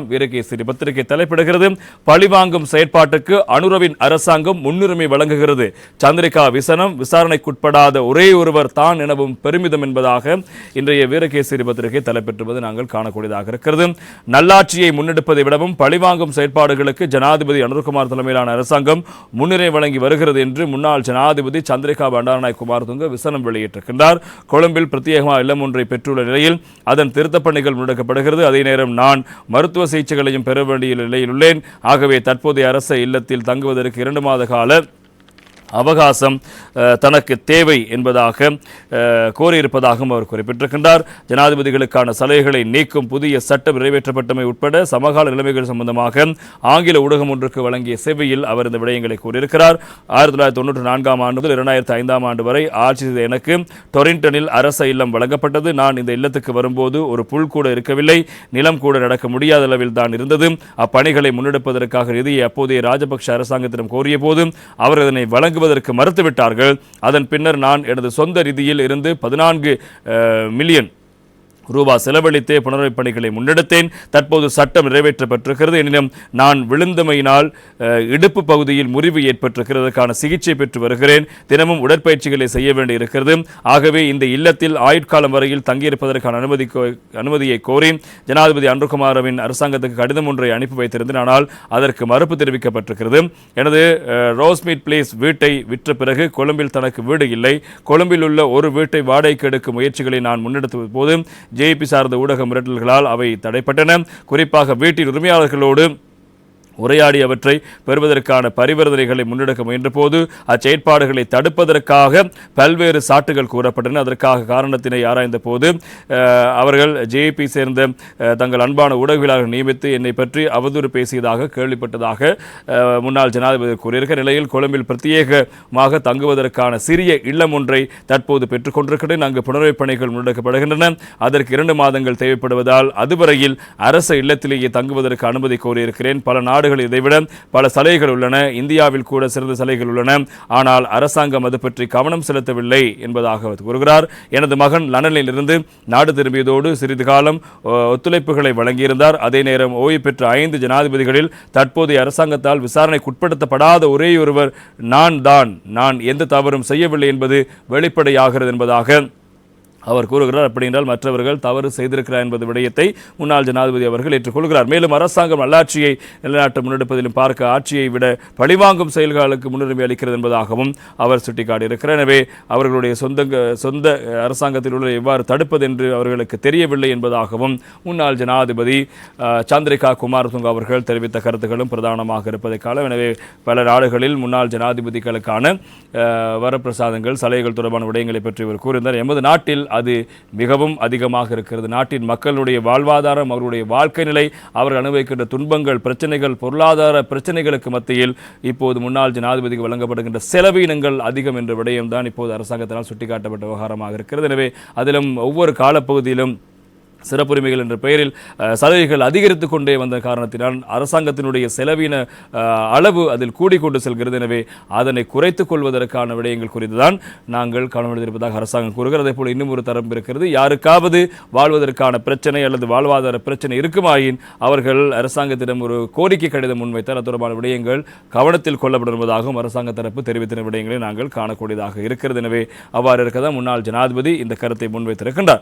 வீரகேசரி பத்திரிகை தலைப்பிடுகிறது. பழிவாங்கும் செயற்பாட்டுக்கு அனுரவின் அரசாங்கம் முன்னுரிமை வழங்குகிறது. சந்திரிகா விசனம் விசாரணைக்குட்படாத ஒரே ஒருவர் தான் எனவும் பெருமிதம் என்பதாக இன்றைய வீரகேசரி பத்திரிகை தலைப்பெற்றுவது நாங்கள் காணக்கூடியதாக இருக்கிறது. நல்லாட்சியை முன்னெடுப்பதை விடவும் பழிவாங்கும் செயற்பாடுகளுக்கு ஜனாதிபதி அனுர்குமார் தலைமையிலான அரசாங்கம் முன்னுரிமை வழங்கி வருகிறது என்று முன்னாள் ஜனாதிபதி சந்திரிகா பண்டாரநாய் குமார் துங்க விசனம் வெளியிட்டிருக்கின்றார். கொழும்பில் பிரத்யேகமாக இல்லம் ஒன்றை பெற்றுள்ள நிலையில் அதன் திருத்தப்பணிகள் முன்னெடுக்கப்படுகிறது. அதே நேரம் நான் மருத்துவ சிகிச்சைகளையும் பெற வேண்டிய நிலையில் உள்ளேன். ஆகவே தற்போதைய அரச இல்லத்தில் தங்குவதற்கு இரண்டு மாத கால அவகாசம் தனக்கு தேவை என்பதாக கோரியிருப்பதாகவும் அவர் குறிப்பிட்டிருக்கின்றார். ஜனாதிபதிகளுக்கான சலுகைகளை நீக்கும் புதிய சட்டம் நிறைவேற்றப்பட்டமை உட்பட சமகால நிலைமைகள் சம்பந்தமாக ஆங்கில ஊடகம் ஒன்றுக்கு வழங்கிய சேவையில் அவர் இந்த விடயங்களை கூறியிருக்கிறார். ஆயிரத்தி தொள்ளாயிரத்தி தொண்ணூற்றி நான்காம் ஆண்டு முதல் இரண்டாயிரத்தி ஐந்தாம் ஆண்டு வரை ஆட்சி செய்த எனக்கு டொரிண்டனில் அரச இல்லம் வழங்கப்பட்டது. நான் இந்த இல்லத்துக்கு வரும்போது ஒரு புல் கூட இருக்கவில்லை. நிலம் கூட நடக்க முடியாத அளவில் தான் இருந்தது. அப்பணிகளை முன்னெடுப்பதற்காக நிதியை அப்போதைய ராஜபக்ஷ அரசாங்கத்திடம் கோரிய போது அவர் அதனை வழங்குவதற்கு மறுத்துவிட்டார்கள். அதன் பின்னர் நான் எனது சொந்த ரீதியில் இருந்து பதினான்கு மில்லியன் ரூபா செலவழித்தே புனரமைப்பு பணிகளை முன்னெடுத்தேன். தற்போது சட்டம் நிறைவேற்றப்பட்டிருக்கிறது. எனினும் நான் விழுந்தமையினால் இடுப்பு பகுதியில் முறிவு ஏற்பட்டிருக்கிறதுக்கான சிகிச்சை பெற்று வருகிறேன். தினமும் உடற்பயிற்சிகளை செய்ய வேண்டியிருக்கிறது. ஆகவே இந்த இல்லத்தில் ஆயுட்காலம் வரையில் தங்கியிருப்பதற்கான அனுமதி அனுமதியை கோரி ஜனாதிபதி அன்புகுமாரவின் அரசாங்கத்துக்கு கடிதம் ஒன்றை அனுப்பி வைத்திருந்தேன். ஆனால் அதற்கு மறுப்பு தெரிவிக்கப்பட்டிருக்கிறது. எனது ரோஸ்மீட் பிளேஸ் வீட்டை விற்ற பிறகு கொழும்பில் தனக்கு வீடு இல்லை. கொழும்பில் உள்ள ஒரு வீட்டை வாடகைக்கு எடுக்கும் முயற்சிகளை நான் முன்னெடுத்த போது ஜேபி சார்ந்த ஊடக மிரட்டல்களால் அவை தடைப்பட்டன. குறிப்பாக வீட்டின் உரிமையாளர்களோடு உரையாடியவற்றை பெறுவதற்கான பரிவர்த்தனைகளை முன்னெடுக்க முயன்றபோது அச்செயற்பாடுகளை தடுப்பதற்காக பல்வேறு சாட்டுகள் கூறப்பட்டன. அதற்காக காரணத்தினை ஆராய்ந்த போது அவர்கள் ஜேபி சேர்ந்த தங்கள் அன்பான ஊடகவியலாளர் நியமித்து என்னை பற்றி அவதூறு பேசியதாக கேள்விப்பட்டதாக முன்னாள் ஜனாதிபதி கூறியிருக்க நிலையில் கொழும்பில் பிரத்யேகமாக தங்குவதற்கான சிறிய இல்லம் ஒன்றை தற்போது பெற்றுக்கொண்டிருக்கிறேன். அங்கு புனரமைப்பு பணிகள் முன்னெடுக்கப்படுகின்றன. அதற்கு இரண்டு மாதங்கள் தேவைப்படுவதால் அதுவரையில் அரச இல்லத்திலேயே தங்குவதற்கு அனுமதி கோரியிருக்கிறேன். பல நாடு நாடுகள் இதைவிட பல சலுகைகள் உள்ளன. இந்தியாவில் கூட சிறந்த சலுகைகள் உள்ளன. ஆனால் அரசாங்கம் அது பற்றி கவனம் செலுத்தவில்லை என்பதாக அவர் கூறுகிறார். எனது மகன் லண்டனில் இருந்து நாடு திரும்பியதோடு சிறிது காலம் ஒத்துழைப்புகளை வழங்கியிருந்தார். அதே நேரம் ஓய்வு பெற்ற ஐந்து ஜனாதிபதிகளில் தற்போதைய அரசாங்கத்தால் விசாரணைக்குட்படுத்தப்படாத ஒரே ஒருவர் நான் தான். நான் எந்த தவறும் செய்யவில்லை என்பது வெளிப்படையாகிறது என்பதாக அவர் கூறுகிறார் அப்படி என்றால் மற்றவர்கள் தவறு செய்திருக்கிறார் என்பது விடயத்தை முன்னாள் ஜனாதிபதி அவர்கள் ஏற்றுக்கொள்கிறார். மேலும் அரசாங்கம் நல்லாட்சியை நிலைநாட்ட முன்னெடுப்பதிலும் பார்க்க ஆட்சியை விட பழிவாங்கும் செயல்களுக்கு முன்னுரிமை அளிக்கிறது என்பதாகவும் அவர் சுட்டிக்காட்டியிருக்கிறார். எனவே அவர்களுடைய சொந்த சொந்த அரசாங்கத்தில் உள்ள எவ்வாறு தடுப்பது என்று அவர்களுக்கு தெரியவில்லை என்பதாகவும் முன்னாள் ஜனாதிபதி சந்திரிகா குமாரதுங்க அவர்கள் தெரிவித்த கருத்துக்களும் பிரதானமாக இருப்பதை காலம் எனவே பல நாடுகளில் முன்னாள் ஜனாதிபதிகளுக்கான வரப்பிரசாதங்கள் சலுகைகள் தொடர்பான விடயங்களை பற்றி இவர் கூறியிருந்தார். எமது நாட்டில் அது மிகவும் அதிகமாக இருக்கிறது. நாட்டின் மக்களுடைய வாழ்வாதாரம் அவருடைய வாழ்க்கை நிலை அவர்கள் அனுபவிக்கின்ற துன்பங்கள் பிரச்சனைகள் பொருளாதார பிரச்சனைகளுக்கு மத்தியில் இப்போது முன்னாள் ஜனாதிபதிக்கு வழங்கப்படுகின்ற செலவீனங்கள் அதிகம் என்ற விடயம்தான் இப்போது அரசாங்கத்தினால் சுட்டிக்காட்டப்பட்ட விவகாரமாக இருக்கிறது. எனவே அதிலும் ஒவ்வொரு காலப்பகுதியிலும் சிறப்புரிமைகள் என்ற பெயரில் சலுகைகள் அதிகரித்து கொண்டே வந்த காரணத்தினால் அரசாங்கத்தினுடைய செலவின அளவு அதில் கூடிக்கொண்டு செல்கிறது. எனவே அதனை குறைத்துக் கொள்வதற்கான விடயங்கள் குறித்துதான் நாங்கள் கவனமடைந்திருப்பதாக அரசாங்கம் கூறுகிறது. அதே போல் இன்னும் ஒரு தரம் இருக்கிறது. யாருக்காவது வாழ்வதற்கான பிரச்சனை அல்லது வாழ்வாதார பிரச்சனை இருக்குமாயின் அவர்கள் அரசாங்கத்திடம் ஒரு கோரிக்கை கடிதம் முன்வைத்தால் அது தொடர்பான விடயங்கள் கவனத்தில் கொள்ளப்படுவதாகவும் அரசாங்க தரப்பு தெரிவித்த விடயங்களை நாங்கள் காணக்கூடியதாக இருக்கிறது. எனவே அவ்வாறு இருக்கதான் முன்னாள் ஜனாதிபதி இந்த கருத்தை முன்வைத்திருக்கின்றார்.